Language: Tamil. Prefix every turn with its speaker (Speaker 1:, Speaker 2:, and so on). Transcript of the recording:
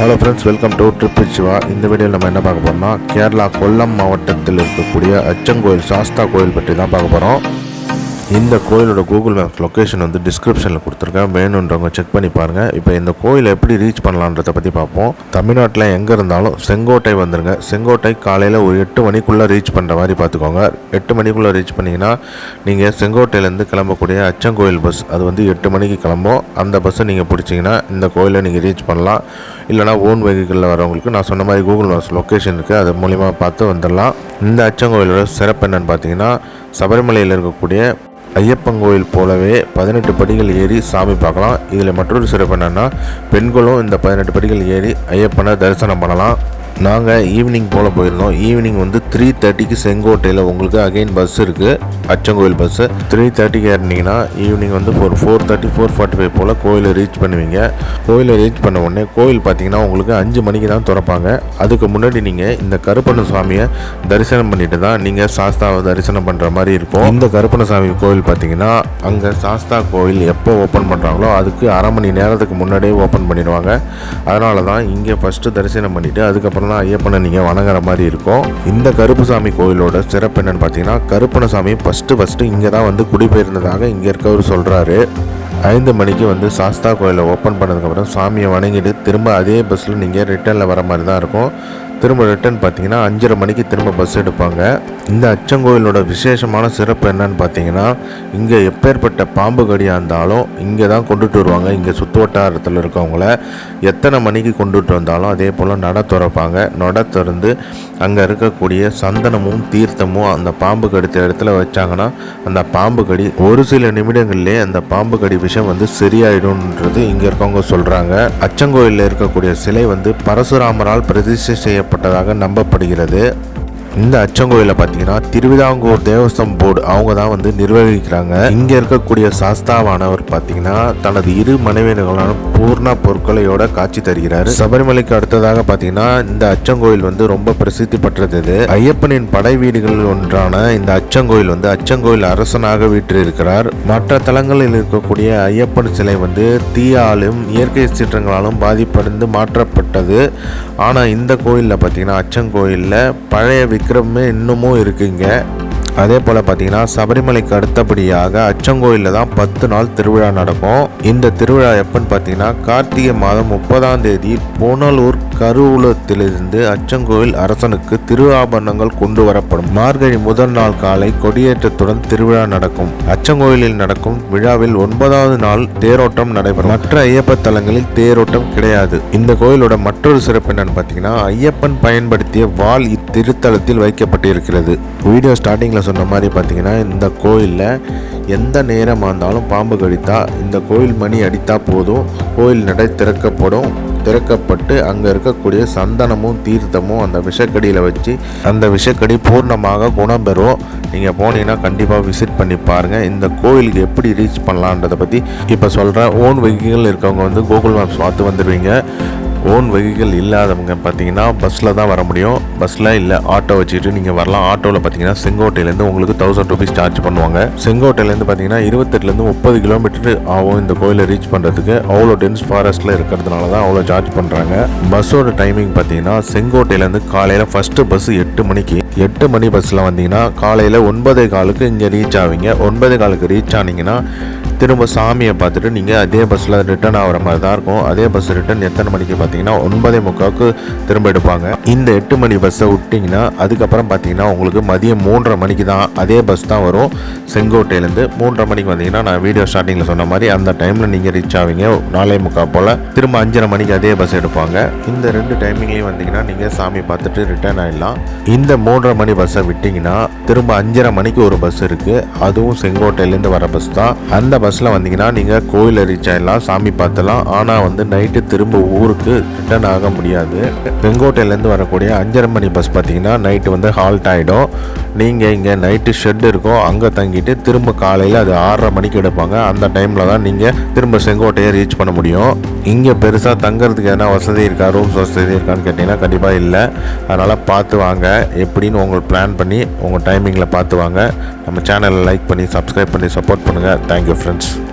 Speaker 1: Hello friends welcome to trip Siva இந்த வீடியோவில் நம்ம என்ன பார்க்க போகிறோம்னா கேரளா கொல்லம் மாவட்டத்தில் இருக்கக்கூடிய அச்சங்கோயில் சாஸ்தா கோயில் பற்றி தான் பார்க்க போகிறோம் இந்த கோயிலோட கூகுள் மேப்ஸ் லொக்கேஷன் வந்து டிஸ்கிரிப்ஷனில் கொடுத்துருக்கேன். வேணுன்றவங்க செக் பண்ணி பாருங்கள் இப்போ இந்த கோயிலை எப்படி ரீச் பண்ணலான்றதை பற்றி பார்ப்போம். தமிழ்நாட்டில் எங்கே இருந்தாலும் செங்கோட்டை வந்துருங்க. செங்கோட்டை காலையில் ஒரு எட்டு மணிக்குள்ளே ரீச் பண்ணுற மாதிரி பார்த்துக்கோங்க. எட்டு மணிக்குள்ளே ரீச் பண்ணிங்கன்னா நீங்கள் செங்கோட்டையிலேருந்து கிளம்பக்கூடிய அச்சங்கோயில் பஸ் அது வந்து எட்டு மணிக்கு கிளம்பும். அந்த பஸ்ஸை நீங்கள் பிடிச்சிங்கன்னா இந்த கோயிலை நீங்கள் ரீச் பண்ணலாம். இல்லைனா ஓன் வெஹிக்கிளில் வரவங்களுக்கு நான் சொன்ன மாதிரி கூகுள் மேப்ஸ் லொக்கேஷன் இருக்குது அது மூலிமா பார்த்து வந்துடலாம். இந்த அச்சங்கோயிலோட சிறப்பு என்னன்னு பார்த்தீங்கன்னா சபரிமலையில் இருக்கக்கூடிய ஐயப்பன் கோயில் போலவே பதினெட்டு படிகள் ஏறி சாமி பார்க்கலாம். இதில் மற்றொரு சிறப்பு என்னென்னா பெண்களும் இந்த பதினெட்டு படிகள் ஏறி ஐயப்பனை தரிசனம் பண்ணலாம். நாங்கள் ஈவினிங் போல் போயிருந்தோம். ஈவினிங் வந்து த்ரீ தேர்ட்டிக்கு செங்கோட்டையில் உங்களுக்கு அகைன் பஸ் இருக்குது அச்சங்கோயில் பஸ்ஸு த்ரீ தேர்ட்டிக்கு ஏறினீங்கன்னா ஈவினிங் வந்து ஒரு four thirty four forty five போல் கோயிலை ரீச் பண்ணுவீங்க. கோயிலை ரீச் பண்ண உடனே கோயில் பார்த்தீங்கன்னா உங்களுக்கு அஞ்சு மணிக்கு தான் திறப்பாங்க. அதுக்கு முன்னாடி நீங்கள் இந்த கருப்பண்ண சுவாமியை தரிசனம் பண்ணிட்டு தான் நீங்கள் சாஸ்தாவை தரிசனம் பண்ணுற மாதிரி இருக்கும். இந்த கருப்பண்ண சாமி கோயில் பார்த்தீங்கன்னா அங்கே சாஸ்தா கோயில் எப்போ ஓப்பன் பண்ணுறாங்களோ அதுக்கு அரை மணி நேரத்துக்கு முன்னாடியே ஓப்பன் பண்ணிடுவாங்க. அதனால தான் இங்கே ஃபஸ்ட்டு தரிசனம் பண்ணிவிட்டு அதுக்கப்புறம் தான் ஐயப்பனை நீங்கள் வணங்குற மாதிரி இருக்கும். இந்த கருப்புசாமி கோயிலோட சிறப்பு என்னன்னு பார்த்தீங்கன்னா கருப்பணசாமி ஃபஸ்ட்டு ஃபஸ்ட்டு இங்கே தான் வந்து குடிபெயர்ந்ததாக இங்கே இருக்கவர் சொல்கிறாரு ஐந்து மணிக்கு வந்து சாஸ்தா கோயிலை ஓப்பன் பண்ணதுக்கப்புறம் சாமியை வணங்கிட்டு திரும்ப அதே பஸ்ஸில் நீங்கள் ரிட்டர்னில் வர மாதிரி தான் இருக்கும். திரும்ப ரிட்டர்ன் பார்த்தீங்கன்னா அஞ்சரை மணிக்கு திரும்ப பஸ் எடுப்பாங்க. இந்த அச்சங்கோயிலோட விசேஷமான சிறப்பு என்னன்னு பார்த்தீங்கன்னா இங்கே எப்பேற்பட்ட பாம்பு கடியாக இருந்தாலும் இங்கே தான் கொண்டுட்டு வருவாங்க. இங்கே சுற்று வட்டாரத்தில் இருக்கவங்கள எத்தனை மணிக்கு கொண்டுட்டு வந்தாலும் அதே போல் நட திறப்பாங்க. நட திறந்து அங்கே இருக்கக்கூடிய சந்தனமும் தீர்த்தமும் அந்த பாம்பு கடித்த இடத்துல வச்சாங்கன்னா அந்த பாம்பு கடி ஒரு சில நிமிடங்கள்லேயே அந்த பாம்பு கடி விஷம் வந்து சரியாயிடும்ன்றது இங்கே இருக்கவங்க சொல்கிறாங்க அச்சங்கோயிலில் இருக்கக்கூடிய சிலை வந்து பரசுராமரால் பிரதிஷ்டை செய்யப்பட்டதாக நம்பப்படுகிறது. இந்த அச்சங்கோயிலில் பார்த்தீங்கன்னா திருவிதாங்கூர் தேவஸ்தம் போர்டு அவங்க தான் வந்து நிர்வகிக்கிறாங்க. இங்கே இருக்கக்கூடிய சாஸ்தாவானவர் பார்த்தீங்கன்னா தனது இரு மனைவியர்களான பூர்ண பொருட்களையோட காட்சி தருகிறார். சபரிமலைக்கு அடுத்ததாக பார்த்தீங்கன்னா இந்த அச்சங்கோயில் வந்து ரொம்ப பிரசித்தி பெற்றது ஐயப்பனின் படை வீடுகளில் ஒன்றான இந்த அச்சங்கோயில் வந்து அச்சங்கோயில் அரசனாக வீற்றிருக்கிறார். மற்ற தலங்களில் இருக்கக்கூடிய ஐயப்பன் சிலை வந்து தீயாலும் இயற்கை சீற்றங்களாலும் பாதிப்படைந்து மாற்றப்பட்டது. ஆனால் இந்த கோயிலில் பார்த்தீங்கன்னா அச்சங்கோயிலில் பழைய விக்ரமே இன்னமும் இருக்குங்க. அதே போல் பார்த்தீங்கன்னா சபரிமலைக்கு அடுத்தபடியாக அச்சங்கோயிலில் தான் பத்து நாள் திருவிழா நடக்கும். இந்த திருவிழா எப்பன்னு பார்த்தீங்கன்னா கார்த்திகை மாதம் முப்பதாம் தேதி போனலூர் கருவூலத்திலிருந்து அச்சங்கோயில் அரசனுக்கு திருவாபரணங்கள் கொண்டு வரப்படும். மார்கழி முதல் நாள் காலை கொடியேற்றத்துடன் திருவிழா நடக்கும். அச்சங்கோயிலில் நடக்கும் விழாவில் ஒன்பதாவது நாள் தேரோட்டம் நடைபெறும். மற்ற ஐயப்ப தலங்களில் தேரோட்டம் கிடையாது. இந்த கோயிலோட மற்றொரு சிறப்பு என்னன்னு பார்த்தீங்கன்னா ஐயப்பன் பயன்படுத்திய வாள் இத்திருத்தலத்தில் வைக்கப்பட்டிருக்கிறது. வீடியோ ஸ்டார்டிங்கில் சொன்ன மாதிரி பார்த்தீங்கன்னா இந்த கோயிலில் எந்த நேரமாக இருந்தாலும் பாம்பு கடித்தா இந்த கோயில் மணி அடித்தா போதும். கோயில் நடை திறக்கப்படும். திறக்கப்பட்டு அங்கே இருக்கக்கூடிய சந்தனமும் தீர்த்தமும் அந்த விஷக்கடியில் வச்சு அந்த விஷக்கடி பூர்ணமாக குணம் பெறும். நீங்கள் போனீங்கன்னா கண்டிப்பாக விசிட் பண்ணி பாருங்கள் இந்த கோயிலுக்கு எப்படி ரீச் பண்ணலான்றதை பற்றி இப்போ சொல்கிறேன் ஓன் வெஹிக்கிள் இருக்கவங்க வந்து கூகுள் மேப்ஸ் பார்த்து வந்துடுவீங்க ஓன் வெஹிக்கிள் இல்லாதவங்க பார்த்தீங்கன்னா பஸ்ஸில் தான் வர முடியும். பஸ்ஸில் இல்லை ஆட்டோ வச்சுட்டு நீங்கள் வரலாம். ஆட்டோவில் பார்த்தீங்கன்னா செங்கோட்டையிலேருந்து உங்களுக்கு தௌசண்ட் ருபீஸ் சார்ஜ் பண்ணுவாங்க. செங்கோட்டையிலேருந்து பார்த்தீங்கன்னா இருபத்தெட்டுலேருந்து முப்பது கிலோமீட்டர் ஆகும் இந்த கோயிலை ரீச் பண்ணுறதுக்கு. அவ்வளோ டென்ஸ் ஃபாரஸ்ட்டில் இருக்கிறதுனால தான் அவ்வளோ சார்ஜ் பண்ணுறாங்க. பஸ்ஸோட டைமிங் பார்த்தீங்கன்னா செங்கோட்டையிலேருந்து காலையில் ஃபஸ்ட்டு பஸ் எட்டு மணிக்கு. எட்டு மணி பஸ்ஸில் வந்தீங்கன்னா காலையில் ஒன்பதே காலுக்கு இங்கே ரீச் ஆவீங்க. ஒன்பதே காலுக்கு ரீச் ஆனீங்கன்னா திரும்ப சாமியை பார்த்துட்டு நீங்கள் அதே பஸ்ஸில் ரிட்டர்ன் ஆகிற மாதிரி தான் இருக்கும். அதே பஸ் ரிட்டர்ன் எத்தனை மணிக்கு பார்த்தீங்கன்னா ஒன்பதே முக்காவுக்கு திரும்ப எடுப்பாங்க. இந்த எட்டு மணி பஸ்ஸை விட்டிங்கன்னா அதுக்கப்புறம் பார்த்தீங்கன்னா உங்களுக்கு மதியம் மூன்றரை மணிக்கு தான் அதே பஸ் தான் வரும். செங்கோட்டையிலேருந்து மூன்றரை மணிக்கு வந்தீங்கன்னா நான் வீடியோ ஸ்டார்டிங்கில் சொன்ன மாதிரி அந்த டைமில் நீங்கள் ரீச் ஆவீங்க. நாலே முக்கால் போல் திரும்ப அஞ்சரை மணிக்கு அதே பஸ் எடுப்பாங்க. இந்த ரெண்டு டைமிங்லேயும் வந்தீங்கன்னா நீங்கள் சாமி பார்த்துட்டு ரிட்டர்ன் ஆகிடலாம் இந்த மூன்றரை மணி பஸ்ஸை விட்டிங்கன்னா திரும்ப அஞ்சரை மணிக்கு ஒரு பஸ் இருக்குது அதுவும் செங்கோட்டையிலேருந்து வர பஸ் தான். அந்த பஸ் பஸ்ஸில் வந்தீங்கன்னா நீங்கள் கோயிலை ரீச் ஆகிடலாம் சாமி பார்த்தலாம் ஆனால் வந்து நைட்டு திரும்ப ஊருக்கு ரிட்டர்ன் ஆக முடியாது. செங்கோட்டையிலேருந்து வரக்கூடிய அஞ்சரை மணி பஸ் பார்த்தீங்கன்னா நைட்டு வந்து ஹால்ட் ஆகிடும் நீங்கள் இங்கே நைட்டு ஷெட் இருக்கும். அங்கே தங்கிட்டு திரும்ப காலையில் அது ஆறரை மணிக்கு எடுப்பாங்க. அந்த டைமில் தான் நீங்கள் திரும்ப செங்கோட்டையை ரீச் பண்ண முடியும். இங்கே பெருசாக தங்குறதுக்கு எதனா வசதி இருக்கா? ரூம்ஸ் வசதி இருக்கான்னு கேட்டிங்கன்னா கண்டிப்பாக இல்லை. அதனால் பார்த்து வாங்க. எப்படின்னு உங்களுக்கு பிளான் பண்ணி உங்கள் டைமிங்கில் பார்த்து வாங்க. நம்ம சேனலை லைக் பண்ணி சப்ஸ்கிரைப் பண்ணி சப்போர்ட் பண்ணுங்கள் தேங்க்யூ ஃப்ரெண்ட்ஸ் out.